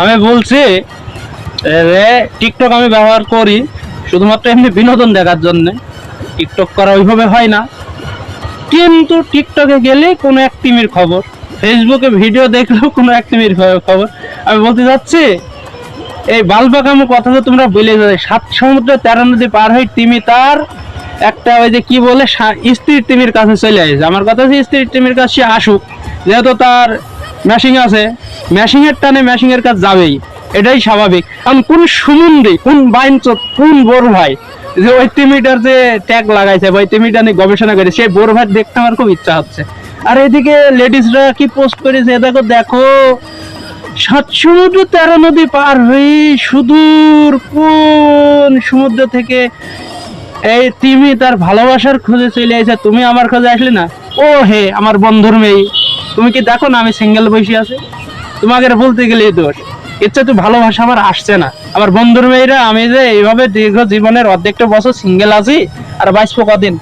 আমি বলছি টিকটক আমি ব্যবহার করি, শুধুমাত্র এমনি বিনোদন দেখার জন্য। টিকটক করা ওইভাবে হয় না। কিন্তু টিকটকে গেলে কোনো এক টিমের খবর, ফেসবুকে ভিডিও দেখলেও কোনো এক টিমের খবর। আমি বলতে চাচ্ছি, এই বালবাকামো কথা তো তোমরা বলে যাবে, সাত সমুদ্র তেরো নদী পার হয়ে তিমি তার একটা ওই যে কি বলে স্ত্রীর টিমির কাছে চলে আসে। আমার কথা হচ্ছে স্ত্রীর টিমির কাছে আসুক, যেহেতু তার ম্যাশিং আছে। ম্যাশিং এর টানে ম্যাশিং এর কাছে যাবেই। এটাই স্বাভাবিক। কারণ কোন সুমন্দি কোন বাইন কোন বোর ভাই, যে ওই তিমিটার যে ট্যাগ লাগাইছে বা ওই তিমিটা নিয়ে গবেষণা করে, সেই বোর ভাই দেখতে আমার খুব ইচ্ছা হচ্ছে। আর এদিকে লেডিসরা কি পোস্ট করেছে? দেখো দেখো। সাত সমুদ্র, তেরো নদী পার হয়ে সুদূর কোন সমুদ্র থেকে এই তিমি তার ভালোবাসার খোঁজে চলে আসে তুমি আমার খোঁজে আসলে না? ও হে, আমার বন্ধুর মেয়ে। তুমি কি দেখো না আমি সিঙ্গেল বসে আছি? তোমাকে বলতে গেলেই দোষ। ইচ্ছা তো ভালোবাসা আমার আসছে না। আমার বন্ধুর মেয়েরা, আমি যে এইভাবে দীর্ঘ জীবনের অর্ধেকটা বছর সিঙ্গেল আছি, আর বাঁচবো কদিন?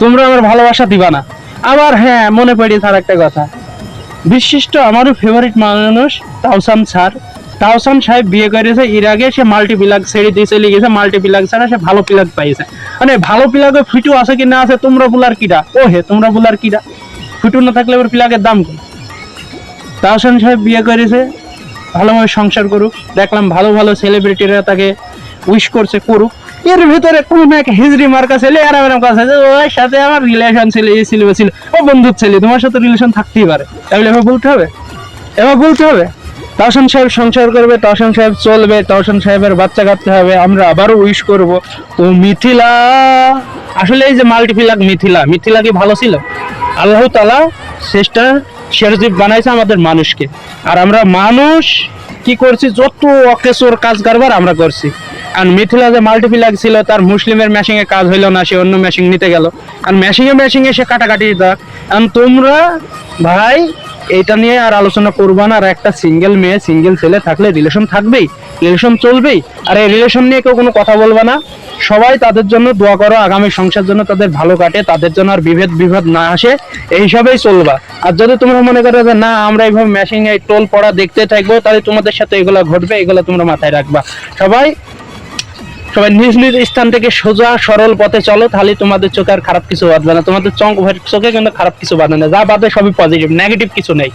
তোমরা আমার ভালোবাসা দিবা না। আবার হ্যাঁ মনে পড়ি তার একটা কথা। বিশিষ্ট আমারও ফেভারিট মানুষ তাওসান স্যার। তাওসান সাহেব বিয়ে করেছে এর আগে, সে মাল্টি প্লাগ ছেড়ে দিয়ে চলে গেছে মাল্টি প্লাগ ছাড়া সে ভালো প্লাগ পাইছে। মানে ভালো প্লাগে ফিটু আছে কি না আছে তোমরা বুলার কিরা ও হে তোমরা বুলার কিরা ফিটু না থাকলে ওর প্লাগের দাম কি? তাওসান সাহেব বিয়ে করেছে, ভালোভাবে সংসার করুক, দেখলাম ভালো ভালো সেলিব্রিটিরা তাকে উইশ করছে, করুক। এর ভিতরে কোন এক হিজড়ি মার্কা ছেলে আর আমার কাছে যে ওর সাথে আমার রিলেশন ছিল এই ছিল ছিল। ও বন্ধুর ছেলে, তোমার সাথে রিলেশন থাকতেই পারে। তাহলে এবার বলতে হবে? এবার বলতে হবে? তাওসান সাহেব সংসার করবে তাওসান সাহেব চলবে তাওসান সাহেবের বাচ্চা কাটতে হবে, আমরা আবারও উইশ করব। তো মিথিলা আসলে এই যে মাল্টিপ্লাক মিথিলা মিথিলা কি ভালো ছিল? আল্লাহ তালা শেষটা শেরজিপ বানাইছে আমাদের মানুষকে। আর আমরা মানুষ কি করছি? যত অকেশোর কাজ কারবার আমরা করছি। আর মিথিলা যে মাল্টিপ্লাক ছিল, তার মুসলিমের ম্যাশিং এ কাজ হইল না, সে অন্য ম্যাশিং নিতে গেল। আর ম্যাশিং এ ম্যাশিং এ সে কাটাকাটি দেখ আর তোমরা ভাই এটা নিয়ে আর আলোচনা করবা না, আর একটা সিঙ্গেল মেয়ে সিঙ্গেল ছেলে থাকলে রিলেশন থাকবেই রিলেশন চলবেই, আর এই রিলেশন নিয়ে কেউ কোনো কথা বলবা না। সবাই তাদের জন্য দোয়া করো, আগামী সংসার জন্য তাদের ভালো কাটে, তাদের জন্য আর বিভেদ বিভেদ না আসে, এইসবেই চলবা। আর যদি তোমরা মনে করো যে, না, আমরা এইভাবে ম্যাশিং এই টোল পড়া দেখতে থাকব, তাহলে তোমাদের সাথে এগুলো ঘটবে, এগুলো তোমরা মাথায় রাখবা। সবাই সবাই নিজ নিজ স্থান থেকে সোজা, সরল পথে চলো, তাহলে তোমাদের চোখে আর খারাপ কিছু বাঁধবে না। তোমাদের চোখ চোখে কিন্তু খারাপ কিছু বাঁধবে না। যা বাদে সবই পজিটিভ নেগেটিভ কিছু নেই।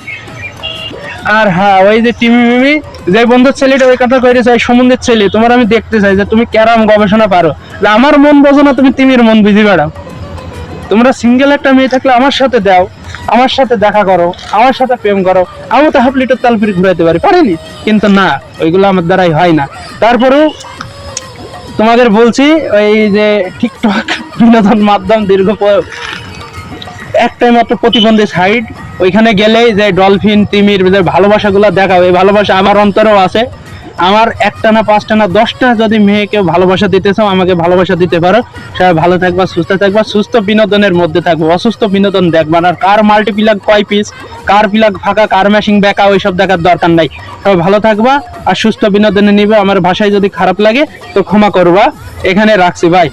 আর হ্যাঁ ওই যে টিমি মিমি, যে বন্ধুর ছেলেটা ওই কথা কইরে চাই সমুদ্রের ছেলে, তোমার আমি দেখতে চাই যে তুমি ক্যারাম গবেষণা পারো। আমার মন বোঝো না তুমি তিমির মন, বুঝি বেড়াও তোমরা সিঙ্গেল একটা মেয়ে থাকলে আমার সাথে দাও, আমার সাথে দেখা করো, আমার সাথে প্রেম করো, আমি তো হাফ লিটার তালপির ঘুরাইতে পারি। পারিনি? কিন্তু না, ওইগুলো আমার দ্বারাই হয় না। তারপরেও তোমাদের বলছি ওই যে টিকটক বিনোদন মাধ্যম দীর্ঘ একটাই মাত্র প্রতিবন্ধী সাইড ওইখানে গেলেই যে ডলফিন তিমির, যে ভালোবাসাগুলো দেখাবে এই ভালোবাসা আমার অন্তরেও আছে। আমার একটা না পাঁচটা না দশটা যদি মেয়েকে ভালোবাসা দিতে চাও, আমাকে ভালোবাসা দিতে পারো। সবাই ভালো থাকবা, সুস্থ থাকবা, সুস্থ বিনোদনের মধ্যে থাকব, অসুস্থ বিনোদন দেখবা আর কার মাল্টিপ্লাক কয় পিস কার পিলাক ফাঁকা, কার ম্যাশিং বেঁকা, ওইসব দেখার দরকার নাই। সবাই ভালো থাকবা আর সুস্থ বিনোদনে নিবে। আমার ভাষায় যদি খারাপ লাগে, তো ক্ষমা করবা। এখানে রাখছি ভাই